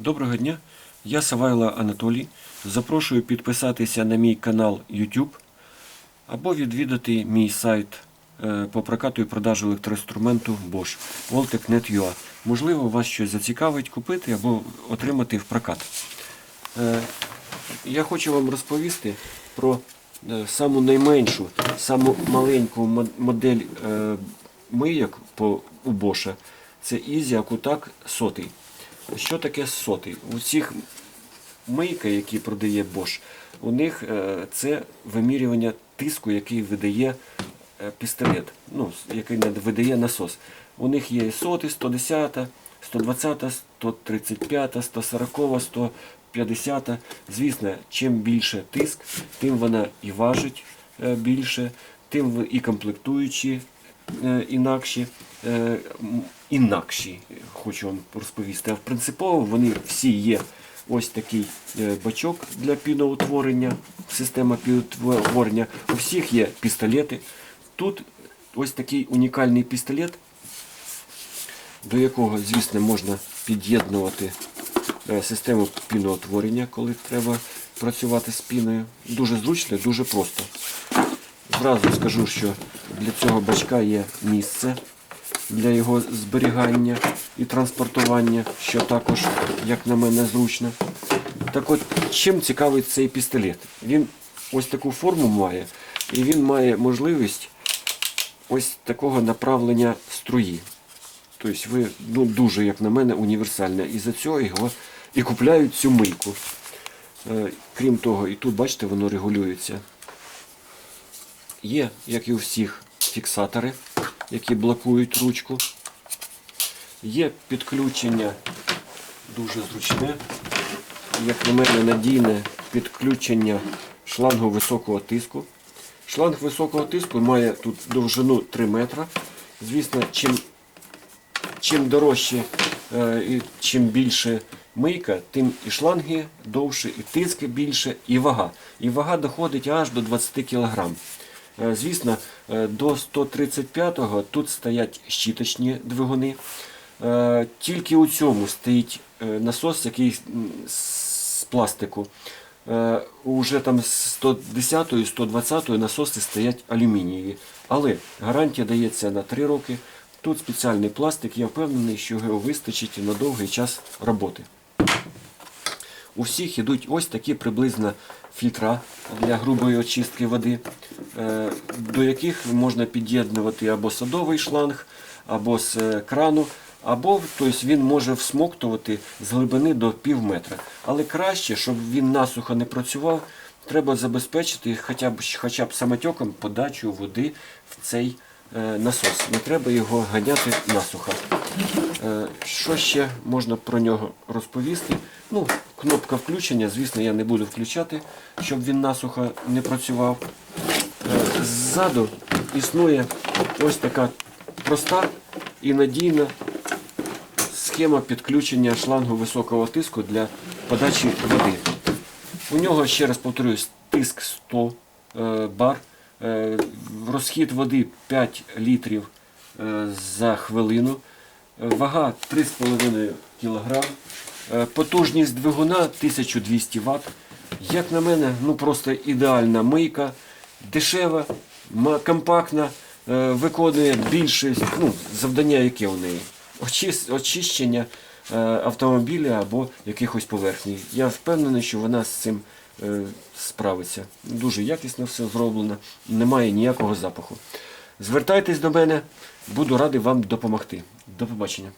Доброго дня, я Савайло Анатолій. Запрошую підписатися на мій канал YouTube або відвідати мій сайт е, по прокату і продажу електроінструменту Bosch Voltec.net.ua. Можливо, вас щось зацікавить купити або отримати в прокат. Е, Я хочу вам розповісти про е, саму найменшу, саму маленьку модель мийок у Bosch. Це Easy Акутак сотий. Що таке сотий? У всіх мийка, які продає Bosch, у них е, це вимірювання тиску, який видає е, пістолет, ну, який видає насос. У них є і сотий, 110, 120, 135, 140, 150. Звісно, чим більше тиск, тим вона і важить е, більше, тим і комплектуючі інакші, інакші, хочу вам розповісти. А принципово вони всі є ось такий е, бачок для піноутворення, система піноутворення. У всіх є пістолети. Тут ось такий унікальний пістолет, до якого, звісно, можна під'єднувати е, систему піноутворення, коли треба працювати з піною. Дуже зручно, дуже просто. Зразу скажу, що для цього бачка є місце для його зберігання і транспортування, що також, як на мене, зручно. Так от, чим цікавий цей пістолет? Він ось таку форму має, і він має можливість ось такого направлення струї. Тобто ви ну, дуже, як на мене, універсальна. І за цього його і купляють цю мийку. Е, крім того, і тут, бачите, воно регулюється. Є, як і у всіх, фіксатори, які блокують ручку. Є підключення дуже зручне, як на мене, надійне підключення шлангу високого тиску. Шланг високого тиску має тут довжину 3 метра. Звісно, чим, чим дорожче е, і чим більше мийка, тим і шланги довше, і тиск більше, і вага. І вага доходить аж до 20 кг. Е, Звісно, е, до 135-го тут стоять щіточні двигуни. Е, Тільки у цьому стоїть насос, який з пластику. Уже там з 110-ї, 120-ї насоси стоять алюмінієві. Але гарантія дається на 3 роки. Тут спеціальний пластик, я впевнений, що його вистачить на довгий час роботи. У всіх йдуть ось такі приблизно фільтра для грубої очистки води, е, до яких можна під'єднувати або садовий шланг, або з е, крану, або тобто, він може всмоктувати з глибини до пів метра. Але краще, щоб він насухо не працював, треба забезпечити хоча б, хоча б самотеком подачу води в цей е, насос. Не треба його ганяти насухо. Що ще можна про нього розповісти? Ну, кнопка включення, звісно, я не буду включати, щоб він насухо не працював. Е, Ззаду існує ось така проста і надійна схема підключення шлангу високого тиску для подачі води. У нього, ще раз повторюсь, тиск 100 е, бар, е, розхід води 5 літрів за хвилину, вага 3,5 кг, потужність двигуна 1200 Вт. Як на мене, ну просто ідеальна мийка, дешева, компактна, е, виконує більшість ну, завдання, яке у неї. Очищення е, автомобіля або якихось поверхній. Я впевнений, що вона з цим е, справиться. Дуже якісно все зроблено, немає ніякого запаху. Звертайтесь до мене, буду радий вам допомогти. До побачення.